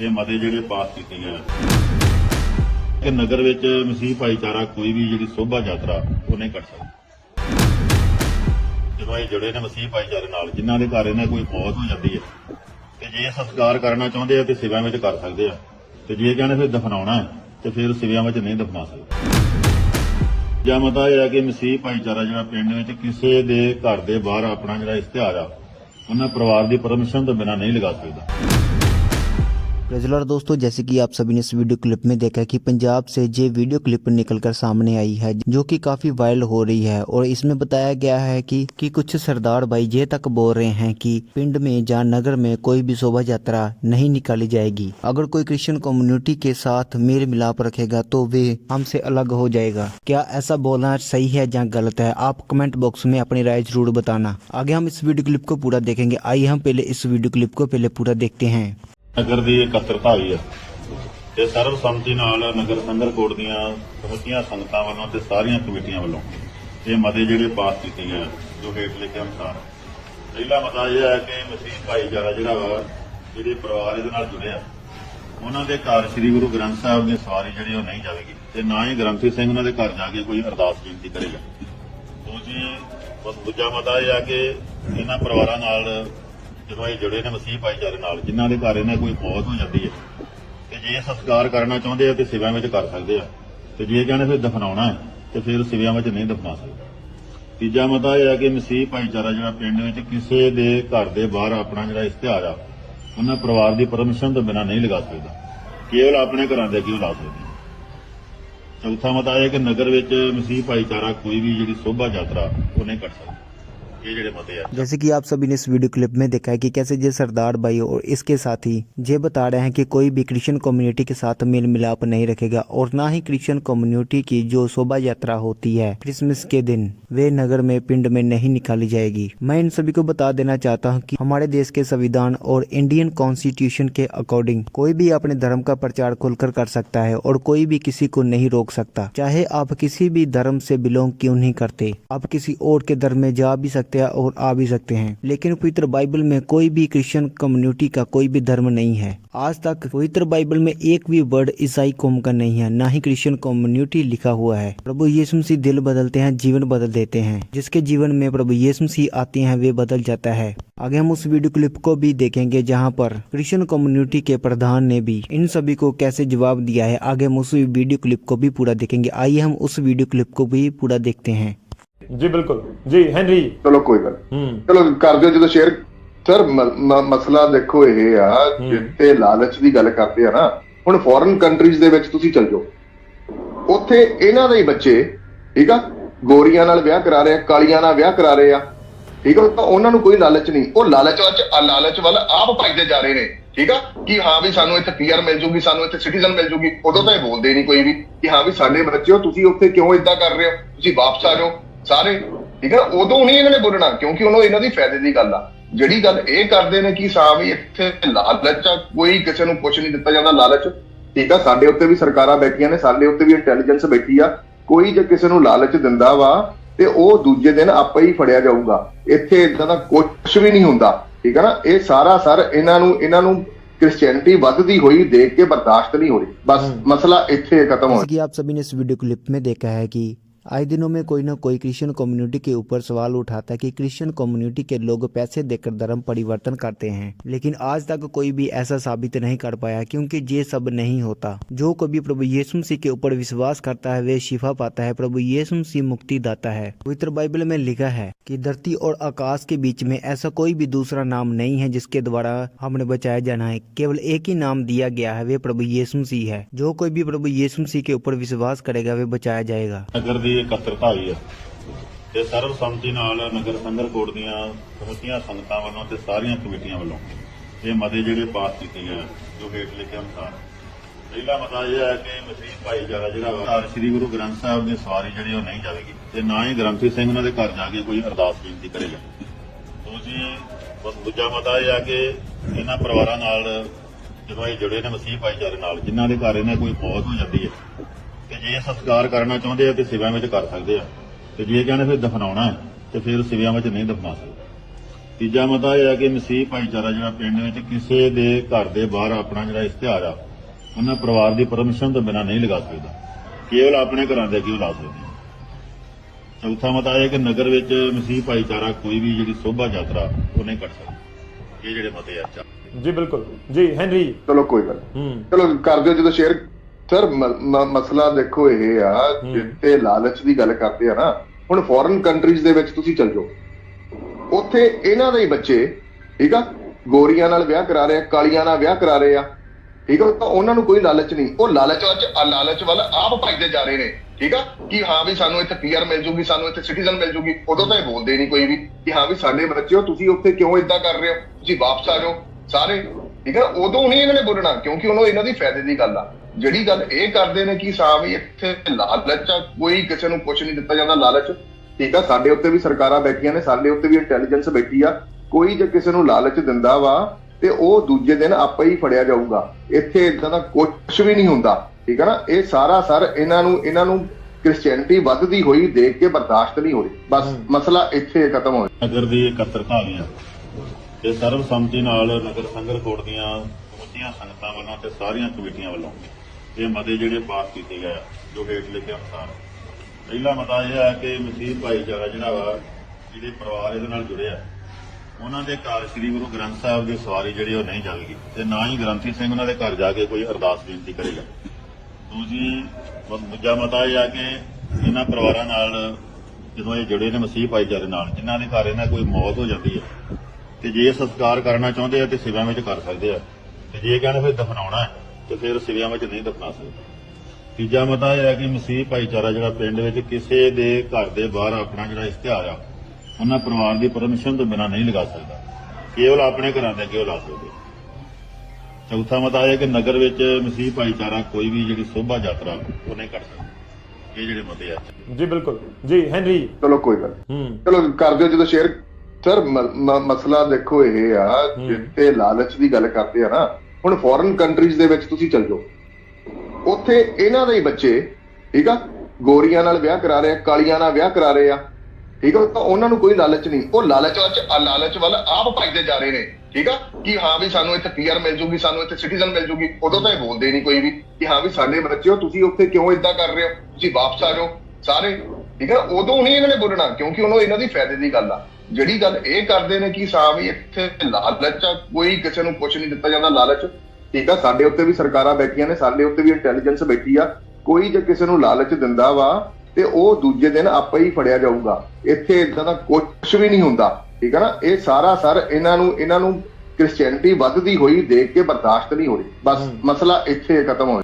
ਇਹ ਮਤੇ ਜਿਹੜੇ ਪਾਸ ਕੀਤੇ ਗਏ ਕਿ ਨਗਰ ਵਿੱਚ ਮਸੀਹ ਭਾਈਚਾਰਾ ਕੋਈ ਵੀ ਜਿਹੜੀ ਸੋਭਾ ਯਾਤਰਾ, ਉਹ ਨਹੀਂ ਕਰ ਸਕਦਾ। ਜਦੋਂ ਇਹ ਜੁੜੇ ਨੇ ਮਸੀਹ ਭਾਈਚਾਰੇ ਨਾਲ, ਜਿਨ੍ਹਾਂ ਦੇ ਘਰ ਇਹਨਾਂ ਕੋਈ ਮੌਤ ਹੋ ਜਾਂਦੀ ਹੈ, ਤੇ ਜੇ ਸੰਸਕਾਰ ਕਰਨਾ ਚਾਹੁੰਦੇ ਆ, ਤੇ ਸਿਵਿਆਂ ਵਿੱਚ ਕਰ ਸਕਦੇ ਆ। ਤੇ ਜੇ ਕਹਿੰਦੇ ਫਿਰ ਦਫਨਾਉਣਾ ਹੈ, ਤੇ ਫਿਰ ਸਿਵਿਆਂ ਵਿੱਚ ਨਹੀਂ ਦਫਨਾ ਸਕਦੇ। ਜਾਂ ਮਤਾ ਇਹ ਹੈ ਕਿ ਮਸੀਹ ਭਾਈਚਾਰਾ ਜਿਹੜਾ ਪਿੰਡ ਵਿੱਚ ਕਿਸੇ ਦੇ ਘਰ ਦੇ ਬਾਹਰ ਆਪਣਾ ਜਿਹੜਾ ਇਸ਼ਤਿਹਾਰ ਆ, ਉਹਨਾਂ ਪਰਿਵਾਰ ਦੀ ਪਰਮਿਸ਼ਨ ਤੋਂ ਬਿਨਾਂ ਨਹੀਂ ਲਗਾ ਸਕਦਾ। रेजुलर दोस्तों, जैसे कि आप सभी ने इस वीडियो क्लिप में देखा कि पंजाब से ये वीडियो क्लिप निकलकर सामने आई है, जो कि काफ़ी वायरल हो रही है। और इसमें बताया गया है कि कि कुछ सरदार भाई ये तक बोल रहे हैं कि पिंड में या नगर में कोई भी शोभा यात्रा नहीं निकाली जाएगी। अगर कोई क्रिश्चियन कम्युनिटी के साथ मेल मिलाप रखेगा तो वे हमसे अलग हो जाएगा। क्या ऐसा बोलना सही है या गलत है, आप कमेंट बॉक्स में अपनी राय ज़रूर बताना। आगे हम इस वीडियो क्लिप को पूरा देखेंगे। आइए हम पहले इस वीडियो क्लिप को पहले पूरा देखते हैं। ਨਗਰ ਦੀ ਇਕੱਤਰਤਾ ਹੋਈ ਹੈ ਤੇ ਸਰਵਸੰਮਤੀ ਨਾਲ ਨਗਰ ਸੰਗਰ ਕੋਟ ਦੀਆਂ ਸਮੁੱਚੀਆਂ ਸੰਗਤਾਂ ਵੱਲੋਂ ਤੇ ਸਾਰੀਆਂ ਕਮੇਟੀਆਂ ਵੱਲੋਂ ਇਹ ਮਤੇ ਜਿਹੜੇ ਪਾਸ ਕੀਤੇ ਗਏ ਜੋ ਹੇਠ ਲਿਖੇ ਅਨੁਸਾਰ। ਪਹਿਲਾ ਮਤਾ ਇਹ ਹੈ ਕਿ ਮਸੀਹ ਭਾਈਚਾਰਾ ਜਿਹੜਾ ਵਾ ਜਿਹੜੇ ਪਰਿਵਾਰ ਇਹਦੇ ਨਾਲ ਜੁੜਿਆ। ਉਹਨਾਂ ਦੇ ਘਰ ਸ੍ਰੀ ਗੁਰੂ ਗ੍ਰੰਥ ਸਾਹਿਬ ਦੀ ਸਵਾਰੀ ਜਿਹੜੀ ਉਹ ਨਹੀਂ ਜਾਵੇਗੀ ਤੇ ਨਾ ਹੀ ਗ੍ਰੰਥੀ ਸਿੰਘ ਉਹਨਾਂ ਦੇ ਘਰ ਜਾ ਕੇ ਕੋਈ ਅਰਦਾਸ ਬੇਨਤੀ ਕਰੇਗਾ। ਦੂਜੀ ਦੂਜਾ ਮਤਾ ਇਹ ਆ ਕਿ ਇਹਨਾਂ ਪਰਿਵਾਰਾਂ ਨਾਲ ਜਦੋਂ ਇਹ ਜੁੜੇ ਨੇ ਮਸੀਹ ਭਾਈਚਾਰੇ ਨਾਲ, ਜਿਨ੍ਹਾਂ ਦੇ ਘਰ ਇਹਨਾਂ ਕੋਈ ਮੌਤ ਹੋ ਜਾਂਦੀ ਹੈ। ਤੇ ਜੇ ਇਹ ਸੰਸਕਾਰ ਕਰਨਾ ਚਾਹੁੰਦੇ ਆ ਤੇ ਸਿਵਿਆਂ ਵਿੱਚ ਕਰ ਸਕਦੇ ਆ। ਤੇ ਜੇ ਕਹਿੰਦੇ ਫਿਰ ਦਫਨਾਉਣਾ ਹੈ, ਤੇ ਫਿਰ ਸਿਵਿਆਂ ਵਿੱਚ ਨਹੀਂ ਦਫਨਾ ਸਕਦੇ। ਤੀਜਾ ਮਤਾ ਇਹ ਹੈ ਕਿ ਮਸੀਹ ਭਾਈਚਾਰਾ ਜਿਹੜਾ ਪਿੰਡ ਵਿੱਚ ਕਿਸੇ ਦੇ ਘਰ ਦੇ ਬਾਹਰ ਆਪਣਾ ਜਿਹੜਾ ਇਸ਼ਤਿਹਾਰ ਆ, ਉਹਨਾਂ ਪਰਿਵਾਰ ਦੀ ਪਰਮਿਸ਼ਨ ਤੋਂ ਬਿਨਾਂ ਨਹੀਂ ਲਗਾ ਸਕਦਾ। ਕੇਵਲ ਆਪਣੇ ਘਰਾਂ ਦੇ ਅੱਗੇ ਉਹ ਲਾ ਸਕਦੇ ਚੌਥਾ ਮਤਾ ਇਹ ਹੈ ਕਿ ਨਗਰ ਵਿੱਚ ਮਸੀਹ ਭਾਈਚਾਰਾ ਕੋਈ ਵੀ ਜਿਹੜੀ ਸੋਭਾ ਯਾਤਰਾ ਉਹ ਨਹੀਂ ਕਰ ਸਕਦਾ। जैसे कि आप सभी ने इस वीडियो क्लिप में देखा है कि कैसे जय सरदार भाई और इसके साथ ही ये बता रहे हैं कि कोई भी क्रिश्चियन कम्युनिटी के साथ मेल मिलाप नहीं रखेगा और ना ही क्रिश्चियन कम्युनिटी की जो शोभा यात्रा होती है क्रिसमस के दिन, वे नगर में, पिंड में नहीं निकाली जाएगी। मैं इन सभी को बता देना चाहता हूँ की हमारे देश के संविधान और इंडियन कॉन्स्टिट्यूशन के अकॉर्डिंग कोई भी अपने धर्म का प्रचार खुलकर कर सकता है और कोई भी किसी को नहीं रोक सकता। चाहे आप किसी भी धर्म से बिलोंग क्यों नहीं करते, आप किसी और के धर्म में जा भी सकते हैं और आ भी सकते हैं। लेकिन पवित्र बाइबल में कोई भी क्रिश्चियन कम्युनिटी का कोई भी धर्म नहीं है। आज तक पवित्र बाइबल में एक भी वर्ड ईसाई कौम का नहीं है, ना ही क्रिश्चियन कम्युनिटी लिखा हुआ है। प्रभु यीशु मसीह दिल बदलते हैं, जीवन बदल देते हैं। जिसके जीवन में प्रभु यीशु मसीह आते हैं, वे बदल जाता है। आगे हम उस वीडियो क्लिप को भी देखेंगे जहाँ पर क्रिश्चियन कम्युनिटी के प्रधान ने भी इन सभी को कैसे जवाब दिया है। आगे हम उस वीडियो क्लिप को भी पूरा देखेंगे। आइए हम उस वीडियो क्लिप को भी पूरा देखते हैं। ਜੀ ਬਿਲਕੁਲ। ਜੀ ਹੈਨਰੀ। ਚਲੋ ਕੋਈ ਗੱਲ ਹੂੰ। ਚਲੋ ਕਰ ਦਿਓ ਜਦੋਂ ਸ਼ੇਅਰ। ਸਰ ਮਸਲਾ ਦੇਖੋ ਇਹ ਆ ਜਿੱਤੇ ਲਾਲਚ ਦੀ ਗੱਲ ਕਰਦੇ ਆ ਨਾ ਹੁਣ ਫੋਰਨ ਕੰਟਰੀਜ਼ ਦੇ ਵਿੱਚ ਤੁਸੀਂ ਚਲ ਜਾਓ। ਉੱਥੇ ਇਹਨਾਂ ਦੇ ਬੱਚੇ ਠੀਕ ਆ? ਗੋਰੀਆਂ ਨਾਲ ਵਿਆਹ ਕਰਾ ਰਹੇ ਆ ਕਾਲੀਆਂ ਨਾਲ ਵਿਆਹ ਕਰਾ ਰਹੇ ਆ ਠੀਕ ਆ? ਤਾਂ ਉਹਨਾਂ ਨੂੰ ਕੋਈ ਲਾਲਚ ਨਹੀਂ। ਉਹ ਲਾਲਚ ਵਿੱਚ ਲਾਲਚ ਵੱਲ ਆਪ ਭਜਦੇ ਜਾ ਰਹੇ ਨੇ ਠੀਕ ਆ? ਕਿ ਹਾਂ ਵੀ ਸਾਨੂੰ ਇੱਥੇ ਪੀਆਰ ਮਿਲ ਜੂਗੀ ਸਾਨੂੰ ਇੱਥੇ ਸਿਟੀਜ਼ਨ ਮਿਲ ਜੂਗੀ। ਉਦੋਂ ਤਾਂ ਇਹ ਬੋਲਦੇ ਨਹੀਂ ਕੋਈ ਵੀ ਕਿ ਹਾਂ ਵੀ ਸਾਡੇ ਬੱਚਿਓ ਤੁਸੀਂ ਉੱਥੇ ਕਿਉਂ ਇਦਾਂ ਕਰ ਰਹੇ ਹੋ? ਤੁਸੀਂ ਵਾਪਸ ਆ ਜਾਓ। ਸਾਰੇ ਠੀਕ ਆ ਉਦੋਂ ਨਹੀਂ ਇਹਨਾਂ ਨੇ ਬੋਲਣਾ ਕਿਉਂਕਿ ਉਹਨਾਂ ਇਹਨਾਂ ਦੀ ਫਾਇਦੇ ਦੀ ਗੱਲ ਆ ਜਿਹੜੀ ਗੱਲ ਇਹ ਕਰਦੇ ਨੇ ਕਿ ਹਾਂ ਵੀ ਇੱਥੇ ਲਾਲਚ ਆ ਕੋਈ ਕਿਸੇ ਨੂੰ ਕੁਝ ਨਹੀਂ ਦਿੱਤਾ ਜਾਂਦਾ ਲਾਲਚ ਠੀਕ ਆ ਸਾਡੇ ਉੱਤੇ ਵੀ ਸਰਕਾਰਾਂ ਬੈਠੀਆਂ ਨੇ ਸਾਡੇ ਉੱਤੇ ਵੀ ਇੰਟੈਲੀਜੈਂਸ ਬੈਠੀ ਆ ਕੋਈ ਜੇ ਕਿਸੇ ਨੂੰ ਲਾਲਚ ਦਿੰਦਾ ਵਾ ਤੇ ਉਹ ਦੂਜੇ ਦਿਨ ਆਪੇ ਹੀ ਫੜਿਆ ਜਾਊਗਾ ਇੱਥੇ ਇਦਾਂ ਦਾ ਕੁਝ ਵੀ ਨਹੀਂ ਹੁੰਦਾ ਠੀਕ ਆ ਨਾ ਇਹ ਸਾਰਾ ਸਰ ਇਹਨਾਂ ਨੂੰ ਇਹਨਾਂ ਨੂੰ ਕ੍ਰਿਸਚੀਅਨਿਟੀ ਵੱਧਦੀ ਹੋਈ ਦੇਖ ਕੇ ਬਰਦਾਸ਼ਤ ਨਹੀਂ ਹੋ ਰਹੀ ਬਸ ਮਸਲਾ ਇੱਥੇ ਖਤਮ ਹੋ जैसे कि आप सभी ने इस वीडियो क्लिप में देखा है कि आज दिनों में कोई ना कोई क्रिश्चियन कम्युनिटी के ऊपर सवाल उठाता है कि क्रिश्चियन कम्युनिटी के लोग पैसे देकर धर्म परिवर्तन करते हैं। लेकिन आज तक कोई भी ऐसा साबित नहीं कर पाया क्योंकि ये सब नहीं होता। जो कभी प्रभु यीशु मसीह के ऊपर विश्वास करता है, वे शिफा पाता है, प्रभु यीशु मसीह मुक्ति दाता है। पवित्र बाइबल में लिखा है की धरती और आकाश के बीच में ऐसा कोई भी दूसरा नाम नहीं है जिसके द्वारा हमने बचाया जाना है। केवल एक ही नाम दिया गया है, वे प्रभु यीशु मसीह है। जो कोई भी प्रभु यीशु मसीह के ऊपर विश्वास करेगा, वे बचाया जाएगा। अगर ਦੀ ਇਕੱਤਰਤਾ ਹੋਈ ਹੈ ਤੇ ਸਰਵਸੰਮਤੀ ਨਾਲ ਨਗਰ ਸੰਗਰ ਕੋਟ ਦੀਆਂ ਸਮੁੱਚੀਆਂ ਸੰਗਤਾਂ ਵੱਲੋਂ ਤੇ ਸਾਰੀਆਂ ਕਮੇਟੀਆਂ ਵੱਲੋਂ ਇਹ ਮਤੇ ਜਿਹੜੇ ਪਾਸ ਕੀਤੇ ਗਏ ਜੋ ਹੇਠ ਲਿਖੇ ਅਨੁਸਾਰ। ਪਹਿਲਾ ਮਤਾ ਇਹ ਹੈ ਕਿ ਮਸੀਹ ਭਾਈਚਾਰਾ ਜਿਹੜਾ ਵਾ ਸ੍ਰੀ ਗੁਰੂ ਗ੍ਰੰਥ ਸਾਹਿਬ ਦੀ ਸਵਾਰੀ ਜਿਹੜੀ ਉਹ ਨਹੀਂ ਜਾਵੇਗੀ ਤੇ ਨਾ ਹੀ ਗ੍ਰੰਥੀ ਸਿੰਘ ਉਹਨਾਂ ਦੇ ਘਰ ਜਾ ਕੇ ਕੋਈ ਅਰਦਾਸ ਬੇਨਤੀ ਕਰੇਗਾ। ਦੂਜੀ ਦੂਜਾ ਮਤਾ ਇਹ ਹੈ ਕਿ ਇਹਨਾਂ ਪਰਿਵਾਰਾਂ ਨਾਲ ਜਦੋਂ ਇਹ ਜੁੜੇ ਨੇ ਮਸੀਹ ਭਾਈਚਾਰੇ ਨਾਲ, ਜਿਨ੍ਹਾਂ ਦੇ ਘਰ ਇਹਨਾਂ ਕੋਈ ਮੌਤ ਹੋ ਜਾਂਦੀ ਹੈ ਤੇ ਜੇ ਸੰਸਕਾਰ ਕਰਨਾ ਚਾਹੁੰਦੇ ਆ ਤੇ ਸਿਵਿਆਂ ਵਿੱਚ ਕਰ ਸਕਦੇ ਆ। ਤੇ ਜੇ ਕਹਿੰਦੇ ਫਿਰ ਦਫਨਾਉਣਾ ਹੈ ਤੇ ਫਿਰ ਸਿਵਿਆਂ ਵਿੱਚ ਨਹੀਂ ਦਫਨਾ ਸਕਦੇ। ਤੀਜਾ ਮਤਾ ਇਹ ਹੈ ਕਿ ਮਸੀਹ ਭਾਈਚਾਰਾ ਜਿਹੜਾ ਪਿੰਡ ਵਿੱਚ ਕਿਸੇ ਦੇ ਘਰ ਦੇ ਬਾਹਰ ਆਪਣਾ ਜਿਹੜਾ ਇਸ਼ਤਿਹਾਰ ਆ ਉਹਨਾਂ ਪਰਿਵਾਰ ਦੀ ਪਰਮਿਸ਼ਨ ਤੋਂ ਬਿਨਾਂ ਨਹੀਂ ਲਗਾ ਸਕਦਾ। ਕੇਵਲ ਆਪਣੇ ਘਰਾਂ ਦੇ ਕਿਉਂ ਲਾ ਸਕਦੇ ਚੌਥਾ ਮਤਾ ਇਹ ਕਿ ਨਗਰ ਵਿੱਚ ਮਸੀਹ ਭਾਈਚਾਰਾ ਕੋਈ ਵੀ ਜਿਹੜੀ ਸੋਭਾ ਯਾਤਰਾ ਉਹ ਨਹੀਂ ਕਰ ਸਕਦਾ। ਇਹ ਜਿਹੜੇ ਮਤੇ ਆ ਜੀ ਬਿਲਕੁਲ। ਜੀ ਹੈਨਰੀ। ਚਲੋ ਕੋਈ ਗੱਲ ਚਲੋ ਕਰਦੇ ਦਿਓ ਜਦੋਂ ਸ਼ੇਅਰ। ਸਰ ਮਸਲਾ ਦੇਖੋ ਇਹ ਆ ਜਿੱਤੇ ਲਾਲਚ ਦੀ ਗੱਲ ਕਰਦੇ ਆ ਨਾ ਹੁਣ ਫੋਰਨ ਕੰਟਰੀਜ਼ ਦੇ ਵਿੱਚ ਤੁਸੀਂ ਚੱਲ ਜਾਓ। ਉੱਥੇ ਇਹਨਾਂ ਦੇ ਹੀ ਬੱਚੇ ਠੀਕ ਆ? ਗੋਰੀਆਂ ਨਾਲ ਵਿਆਹ ਕਰਾ ਰਹੇ ਆ ਕਾਲੀਆਂ ਨਾਲ ਵਿਆਹ ਕਰਾ ਰਹੇ ਆ ਠੀਕ ਆ? ਤਾਂ ਉਹਨਾਂ ਨੂੰ ਕੋਈ ਲਾਲਚ ਨਹੀਂ। ਉਹ ਲਾਲਚ ਵਿੱਚ ਲਾਲਚ ਵੱਲ ਆਪ ਭਜਦੇ ਜਾ ਰਹੇ ਨੇ ਠੀਕ ਆ? ਕਿ ਹਾਂ ਵੀ ਸਾਨੂੰ ਇੱਥੇ ਪੀਆਰ ਮਿਲ ਜੂਗੀ ਸਾਨੂੰ ਇੱਥੇ ਸਿਟੀਜ਼ਨ ਮਿਲ ਜੂਗੀ। ਉਦੋਂ ਤਾਂ ਇਹ ਬੋਲਦੇ ਨਹੀਂ ਕੋਈ ਵੀ ਕਿ ਹਾਂ ਵੀ ਸਾਡੇ ਬੱਚਿਓ ਤੁਸੀਂ ਉੱਥੇ ਕਿਉਂ ਇਦਾਂ ਕਰ ਰਹੇ ਹੋ? ਤੁਸੀਂ ਵਾਪਸ ਆ ਜਾਓ ਸਾਰੇ ਠੀਕ ਆ? ਉਦੋਂ ਨਹੀਂ ਇਹਨਾਂ ਨੇ ਬੋਲਣਾ ਕਿਉਂਕਿ ਉਹਨੂੰ ਇਹਨਾਂ ਦੀ ਫਾਇਦੇ ਦੀ ਗੱਲ ਆ। ਜਿਹੜੀ ਗੱਲ ਇਹ ਕਰਦੇ ਨੇ ਕਿ ਹਾਂ ਵੀ ਇੱਥੇ ਲਾਲਚ ਆ ਕੋਈ ਕਿਸੇ ਨੂੰ ਕੁਝ ਨਹੀਂ ਦਿੱਤਾ ਜਾਂਦਾ ਲਾਲਚ। ਠੀਕ ਆ ਸਾਡੇ ਉੱਤੇ ਵੀ ਸਰਕਾਰਾਂ ਬੈਠੀਆਂ ਨੇ ਸਾਡੇ ਉੱਤੇ ਵੀ ਇੰਟੈਲੀਜੈਂਸ ਬੈਠੀ ਆ। ਕੋਈ ਜੇ ਕਿਸੇ ਨੂੰ ਲਾਲਚ ਦਿੰਦਾ ਵਾ ਤੇ ਉਹ ਦੂਜੇ ਦਿਨ ਆਪੇ ਹੀ ਫੜਿਆ ਜਾਊਗਾ। ਇੱਥੇ ਇਦਾਂ ਦਾ ਕੁਝ ਵੀ ਨਹੀਂ ਹੁੰਦਾ। ਠੀਕ ਆ ਨਾ? ਇਹ ਸਾਰਾ ਸਰ ਇਹਨਾਂ ਨੂੰ ਇਹਨਾਂ ਨੂੰ ਕ੍ਰਿਸਚੀਅਨਿਟੀ ਵੱਧਦੀ ਹੋਈ ਦੇਖ ਕੇ ਬਰਦਾਸ਼ਤ ਨਹੀਂ ਹੋ ਰਹੀ ਬਸ ਮਸਲਾ ਇੱਥੇ ਖਤਮ ਹੋ ਨਗਰ ਦੀ ਇਕੱਤਰਤਾ ਆ ਗਈਆਂ ਤੇ ਸਰਬਸੰਮਤੀ ਨਾਲ ਨਗਰ ਸੰਗਰ ਕੋਟ ਦੀਆਂ ਸਮੁੱਚੀਆਂ ਸੰਗਤਾਂ ਵੱਲੋਂ ਤੇ ਸਾਰੀਆਂ ਕਮੇਟੀਆਂ ਵੱਲੋਂ। ਇਹ ਮਤੇ ਜਿਹੜੇ ਪਾਸ ਕੀਤੇ ਗਏ ਆ, ਜੋ ਹੇਠ ਲਿਖੇ ਅਨੁਸਾਰ। ਪਹਿਲਾ ਮਤਾ ਇਹ ਹੈ ਕਿ ਮਸੀਹ ਭਾਈਚਾਰਾ ਜਿਹੜਾ ਵਾ ਜਿਹੜੇ ਪਰਿਵਾਰ ਇਹਦੇ ਨਾਲ ਜੁੜਿਆ ਉਹਨਾਂ ਦੇ ਘਰ ਸ੍ਰੀ ਗੁਰੂ ਗ੍ਰੰਥ ਸਾਹਿਬ ਦੀ ਸਵਾਰੀ ਜਿਹੜੀ ਉਹ ਨਹੀਂ ਜਾਵੇਗੀ ਤੇ ਨਾ ਹੀ ਗ੍ਰੰਥੀ ਸਿੰਘ ਉਹਨਾਂ ਦੇ ਘਰ ਜਾ ਕੇ ਕੋਈ ਅਰਦਾਸ ਬੇਨਤੀ ਕਰੇਗਾ। ਦੂਜੀ ਦੂਜਾ ਮਤਾ ਇਹ ਆ ਕਿ ਇਹਨਾਂ ਪਰਿਵਾਰਾਂ ਨਾਲ ਜਦੋਂ ਇਹ ਜੁੜੇ ਨੇ ਮਸੀਹ ਭਾਈਚਾਰੇ ਨਾਲ ਜਿਨ੍ਹਾਂ ਦੇ ਘਰ ਇਹਨਾਂ ਕੋਈ ਮੌਤ ਹੋ ਜਾਂਦੀ ਹੈ ਤੇ ਜੇ ਸੰਸਕਾਰ ਕਰਨਾ ਚਾਹੁੰਦੇ ਆ ਤੇ ਸਿਵਿਆਂ ਵਿੱਚ ਕਰ ਸਕਦੇ ਆ ਤੇ ਜੇ ਕਹਿੰਦੇ ਫਿਰ ਦਫਨਾਉਣਾ ਹੈ ਤੇ ਫਿਰ ਸਿਰਿਆਂ ਵਿੱਚ ਨਹੀਂ ਦੱਪਣਾ ਸਕਦੇ। ਤੀਜਾ ਮਤਾ ਇਹ ਹੈ ਕਿ ਮਸੀਹ ਭਾਈਚਾਰਾ ਜਿਹੜਾ ਪਿੰਡ ਵਿੱਚ ਕਿਸੇ ਦੇ ਘਰ ਦੇ ਬਾਹਰ ਆਪਣਾ ਜਿਹੜਾ ਇਸ਼ਤਿਹਾਰ ਆ ਉਹਨਾਂ ਪਰਿਵਾਰ ਦੀ ਪਰਮਿਸ਼ਨ ਤੋਂ ਬਿਨਾਂ ਨਹੀਂ ਲਗਾ ਸਕਦਾ। ਕੇਵਲ ਆਪਣੇ ਘਰਾਂ ਦੇ ਕਿਉਂ ਲਾ ਸਕਦੇ। ਚੌਥਾ ਮਤਾ ਇਹ ਹੈ ਕਿ ਨਗਰ ਵਿੱਚ ਮਸੀਹ ਭਾਈਚਾਰਾ ਕੋਈ ਵੀ ਜਿਹੜੀ ਸੋਭਾ ਯਾਤਰਾ ਉਹ ਨਹੀਂ ਕਰ ਸਕਦਾ। ਇਹ ਜਿਹੜੇ ਮਤੇ ਆ। ਜੀ ਬਿਲਕੁਲ। ਜੀ ਹੈਨਰੀ ਚਲੋ ਕੋਈ ਗੱਲ ਚਲੋ ਕਰ ਦਿਓ ਜਦੋਂ ਸ਼ੇਅਰ। ਸਰ ਮਸਲਾ ਦੇਖੋ ਇਹ ਆ ਜਿੱਥੇ ਲਾਲਚ ਦੀ ਗੱਲ ਕਰਦੇ ਆ ਨਾ ਹੁਣ ਫੋਰਨ ਕੰਟਰੀਜ਼ ਦੇ ਵਿੱਚ ਤੁਸੀਂ ਚੱਲ ਜਾਓ। ਉੱਥੇ ਇਹਨਾਂ ਦੇ ਹੀ ਬੱਚੇ, ਠੀਕ ਆ? ਗੋਰੀਆਂ ਨਾਲ ਵਿਆਹ ਕਰਾ ਰਹੇ ਆ, ਕਾਲੀਆਂ ਨਾਲ ਵਿਆਹ ਕਰਾ ਰਹੇ ਆ, ਠੀਕ ਆ? ਤਾਂ ਉਹਨਾਂ ਨੂੰ ਕੋਈ ਲਾਲਚ ਨਹੀਂ। ਉਹ ਲਾਲਚ ਵੱਲ ਲਾਲਚ ਵੱਲ ਆਪ ਭਜਦੇ ਜਾ ਰਹੇ ਨੇ, ਠੀਕ ਆ? ਕਿ ਹਾਂ ਵੀ ਸਾਨੂੰ ਇੱਥੇ ਪੀਆਰ ਮਿਲ ਜੂਗੀ, ਸਾਨੂੰ ਇੱਥੇ ਸਿਟੀਜ਼ਨ ਮਿਲ ਜੂਗੀ। ਉਦੋਂ ਤਾਂ ਇਹ ਬੋਲਦੇ ਨਹੀਂ ਕੋਈ ਵੀ, ਕਿ ਹਾਂ ਵੀ ਸਾਡੇ ਬੱਚਿਓ, ਤੁਸੀਂ ਉੱਥੇ ਕਿਉਂ ਇਦਾਂ ਕਰ ਰਹੇ ਹੋ? ਤੁਸੀਂ ਵਾਪਸ ਆ ਜਾਓ, ਸਾਰੇ, ਠੀਕ ਆ? ਉਦੋਂ ਨਹੀਂ ਇਹਨਾਂ ਨੇ ਬੋਲਣਾ, ਕਿਉਂਕਿ ਉਹਨੂੰ ਇਹਨਾਂ ਦੀ ਫਾਇਦੇ ਦੀ ਗੱਲ ਆ। ਜਿਹੜੀ ਗੱਲ ਇਹ ਕਰਦੇ ਨੇ ਕਿ ਵੀ ਇੱਥੇ ਲਾਲਚ ਆ ਕੋਈ ਕਿਸੇ ਨੂੰ ਕੁਝ ਨਹੀਂ ਦਿੱਤਾ ਜਾਂਦਾ ਲਾਲਚ। ਠੀਕ ਆ ਸਾਡੇ ਉੱਤੇ ਵੀ ਸਰਕਾਰਾਂ ਬੈਠੀਆਂ ਨੇ ਸਾਡੇ ਉੱਤੇ ਵੀ ਇੰਟੈਲੀਜੈਂਸ ਬੈਠੀ ਆ। ਕੋਈ ਜੇ ਕਿਸੇ ਨੂੰ ਲਾਲਚ ਦਿੰਦਾ ਵਾ ਤੇ ਉਹ ਦੂਜੇ ਦਿਨ ਆਪੇ ਹੀ ਫੜਿਆ ਜਾਊਗਾ। ਇੱਥੇ ਇਦਾਂ ਦਾ ਕੁਝ ਵੀ ਨਹੀਂ ਹੁੰਦਾ। ਠੀਕ ਆ ਨਾ ਇਹ ਸਾਰਾ ਸਰ ਇਹਨਾਂ ਨੂੰ ਇਹਨਾਂ ਨੂੰ ਕ੍ਰਿਸਚੀਅਨਿਟੀ ਵੱਧਦੀ ਹੋਈ ਦੇਖ ਕੇ ਬਰਦਾਸ਼ਤ ਨਹੀਂ ਹੋ ਰਹੀ। ਬਸ ਮਸਲਾ ਇੱਥੇ ਖਤਮ ਹੋ